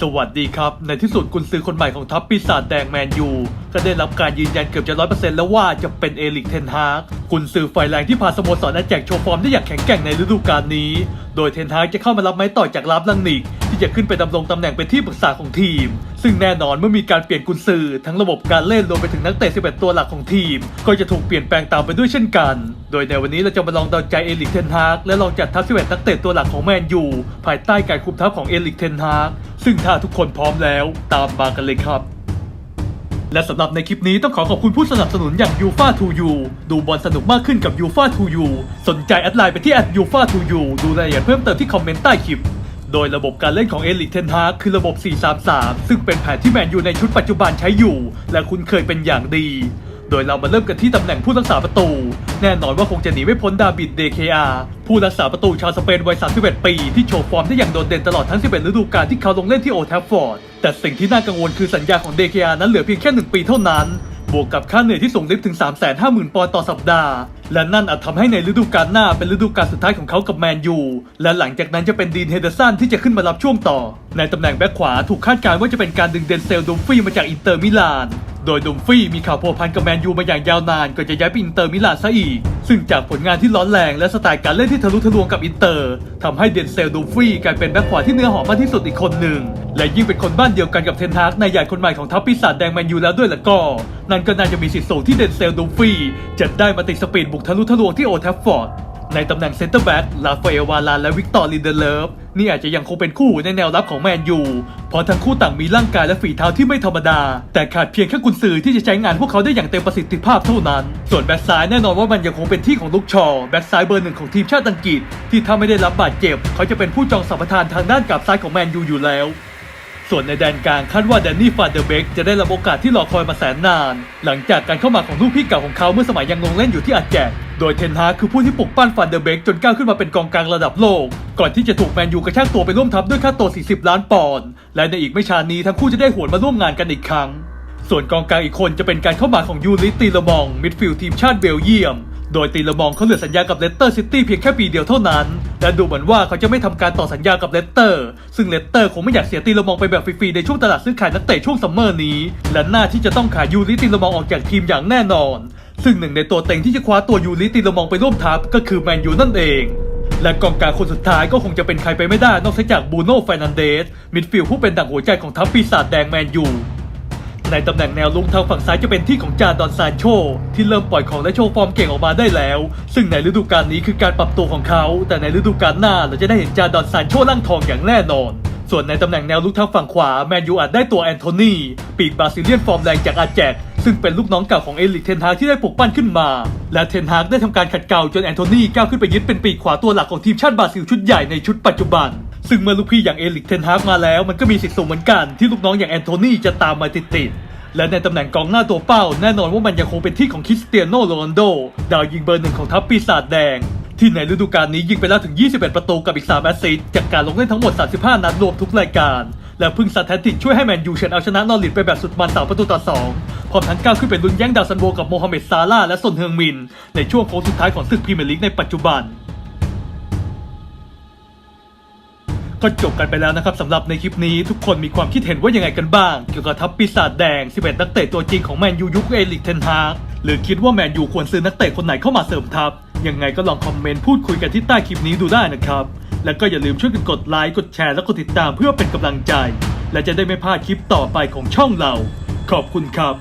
สวัสดีครับ ในที่สุดกุนซือคนใหม่ของทัพปีศาจแดงแมนยู ก็ได้รับการยืนยันเกือบจะร้อยเปอร์เซ็นต์แล้วว่าจะเป็นเอลิกเทนฮากกุนซือไฟแรงที่พาสโมสรอาแจกโชว์ฟอร์มได้อย่างแข็งแกร่งในฤดูกาลนี้ โดยเทนฮากจะเข้ามารับไม้ต่อจากลาฟลังนิก ที่จะขึ้นไปดำรงตำแหน่งเป็นที่ปรึกษาของทีม ซึ่งแน่นอนเมื่อมีการเปลี่ยนกุนซือทั้งระบบการเล่นรวมไปถึงนักเตะ 11 ตัวหลักของทีม ก็จะถูกเปลี่ยนแปลงตามไปด้วยเช่นกัน โดยในวันนี้เราจะมาลองเดาใจเอลิกเทนฮากและลองจัดทัพ 11 นักเตะตัวหลักของแมนยูภายใต้การคุมทัพของเอลิกเทนฮากซึ่งถ้าทุกคนพร้อมแล้วตามมากันเลยครับและสำหรับในคลิปนี้ต้องขอขอบคุณผู้สนับสนุนอย่าง u f a 2 u ดูบอลสนุกมากขึ้นกับ u f a 2 u สนใจแอดไลน์ไปที่ u f a 2 u ดูรายละเอียดเพิ่มเติมที่คอมเมนต์ใต้คลิป โดยระบบการเล่นของเอลิกเทนฮากคือระบบ 433 ซึ่งเป็นแผนที่แมนยูในชุดปัจจุบันใช้อยู่ และคุ้นเคยเป็นอย่างดี โดยเรามาเริ่มกันที่ตำแหน่งผู้รักษาประตู แน่นอนว่าคงจะหนีไม่พ้นดาบิดเดเคอาผู้รักษาประตูชาวสเปนวัย 31 ปี ที่โชว์ฟอร์มได้อย่างโดดเด่นตลอดทั้ง 11 ฤดูกาลที่เขาลงเล่นที่โอทัฟฟอร์ด แต่สิ่งที่น่ากังวลคือสัญญาของเดเคอานั้นเหลือเพียงแค่ 1 ปีเท่านั้น บวกกับค่าเหนื่อยที่สูงลิฟถึง 350,000 ปอนด์ต่อสัปดาห์ และนั่นอาจทำให้ในฤดูกาลหน้าเป็นฤดูกาลสุดท้ายของเขากับแมนยู และหลังจากนั้นจะเป็นดีนเฮเดอร์สันที่จะขึ้นมารับช่วงต่อ ในตำแหน่งแบ็คขวาถูกคาดการณ์ว่าจะเป็นการดึงเดนเซลดูฟี่มาจากอินเตอร์มิลาน ดยดุมฟรีมีข่าวพัวพันกับแมนยูมาอย่างยาวนานก่อนจะย้ายไปอินเตอร์มิลานซะอีก ซึ่งจากผลงานที่ร้อนแรงและสไตล์การเล่นที่ทะลุทะลวงกับอินเตอร์ทำให้เดนเซลดุมฟรีกลายเป็นแบ็คขวาที่เนื้อหอมมากที่สุดอีกคนหนึ่ง และยิ่งเป็นคนบ้านเดียวกันกับเทนฮากในายใหญ่คนใหม่ของทัพปีศาจแดงแมนยูแล้วด้วยละก็ นั่นก็น่าจะมีสิทธิ์สูงที่เดนเซลดุมฟรีจะได้มาติดสปีดบุกทะลุทะลวงที่โอทัฟฟอร์ด ในตำแหน่งเซนเตอร์แบ็กลาฟาเอลวาลานและวิกตอร์ลินเดเลฟนี่อาจจะยังคงเป็นคู่หูในแนวรับของแมนยูเพราะทั้งคู่ต่างมีร่างกายและฝีเท้าที่ไม่ธรรมดา แต่ขาดเพียงแค่กุนซือที่จะใช้งานพวกเขาได้อย่างเต็มประสิทธิภาพเท่านั้น ส่วนแบ็กซ้ายแน่นอนว่ามันยังคงเป็นที่ของลูกชอแบ็กซ้ายเบอร์หนึ่งของทีมชาติอังกฤษ ที่ถ้าไม่ได้รับบาดเจ็บ เขาจะเป็นผู้จองสัมปทานทางด้านกับซ้ายของแมนยูอยู่แล้ว ส่วนในแดนกลางคาดว่าแดนนี่ฟาเดอร์เบกจะได้รับโอกาสที่รอคอยมาแสนนาน หลังจากการเข้ามาของลูกพี่เก่าของเขาเมื่อสมัยยังลงเล่นอยู่ที่อาแจกโดยเทนฮาคือผู้ที่ปลุกปั้นฟาเดอร์เบกจนก้าวขึ้นมาเป็นกองกลางระดับโลก ก่อนที่จะถูกแมนยูกระชากตัวไปร่วมทัพด้วยค่าตัว 40 ล้านปอนด์และในอีกไม่ช้านี้ทั้งคู่จะได้หวนมาร่วมงานกันอีกครั้ง ส่วนกองกลางอีกคนจะเป็นการเข้ามาของยูริตีละมองมิดฟิลด์ทีมชาติเบลเยียม โดยตีละมองเขาเหลือสัญญากับเลสเตอร์ซิตี้เพียงแค่ปีเดียวเท่านั้น และดูเหมือนว่าเขาจะไม่ทำการต่อสัญญากับเลสเตอร์ ซึ่งเลสเตอร์คงไม่อยากเสียตีละมองไปแบบฟรีๆในช่วงตลาดซื้อขายนักเตะช่วงซัมเมอร์นี้ และหน่าที่จะต้องขายยูริตีละมองออกจากทีมอย่างแน่นอน ซึ่งหนึ่งในตัวเต็งที่จะคว้าตัวยูริตีละมองไปร่วมทัพก็คือแมนยูนั่นเองและกองกลางคนสุดท้ายก็คงจะเป็นใครไปไม่ได้นอกจากบูโน่ เฟรนันเดส มิดฟิลด์ผู้เป็นดั่งหัวใจของทัพปีศาจแดงแมนยู ในตำแหน่งแนวลุกทางฝั่งซ้ายจะเป็นที่ของจาดอนซานโช ที่เริ่มปล่อยของและโชว์ฟอร์มเก่งออกมาได้แล้ว ซึ่งในฤดูกาลนี้คือการปรับตัวของเขา แต่ในฤดูกาลหน้าเราจะได้เห็นจาดอนซานโชล่างทองอย่างแน่นอน ส่วนในตำแหน่งแนวลุกทางฝั่งขวาแมนยูอาจได้ตัวแอนโทนีปีกบราซิเลียนฟอร์มแรงจากอาแจกซึ่งเป็นลูกน้องเก่าของเอลิกเทนฮากที่ได้ปลุกปั้นขึ้นมา และเทนฮากได้ทำการขัดเกลาจนแอนโทนีก้าวขึ้นไปยึดเป็นปีกขวาตัวหลักของทีมชาติบราซิลชุดใหญ่ในชุดปัจจุบัน ซึ่งเมื่อลูกพี่อย่างเอลิกเทนฮากมาแล้ว มันก็มีสิทธิ์สูงเหมือนกันที่ลูกน้องอย่างแอนโทนีจะตามมาติดๆและในตำแหน่งกองหน้าตัวเป้า แน่นอนว่ามันยังคงเป็นที่ของคริสเตียโนโรนัลโด ดาวยิงเบอร์หนึ่งของทัพปีศาจแดง ที่ในฤดูกาลนี้ยิงไปแล้วถึง 21 ประตูกับอีก 3 แอสซิสต์จากการลงเล่นทั้งหมด 35 นัดรวมทุกรายการ และเพึ่งสถิติช่วยให้แมนยูเฉือนเอาชนะนอริทไปแบบสุดมันสามประตูต่อสองพร้อมทั้งก้าวขึ้นเป็นลุ้นแย่งดาวซันโวกับโมฮัมเหม็ดซาร่าและซนเฮืองมิน ในช่วงโค้งสุดท้ายของศึกพรีเมียร์ลีกในปัจจุบัน ก็จบกันไปแล้วนะครับสำหรับในคลิปนี้ทุกคนมีความคิดเห็นว่ายังไงกันบ้าง เกี่ยวกับทัพปีศาจแดง 11 นักเตะตัวจริงของแมนยูยุคเอลิกเทนฮากหรือคิดว่าแมนยูควรซื้อนักเตะคนไหนเข้ามาเสริมทัพ ยังไงก็ลองคอมเมนต์พูดคุยกันที่ใต้คลิปนี้ดูได้นะครับ แล้วก็อย่าลืมช่วยกันกดไลค์กดแชร์และกดติดตามเพื่อเป็นกำลังใจ และจะได้ไม่พลาดคลิปต่อไปของช่องเรา ขอบคุณครับ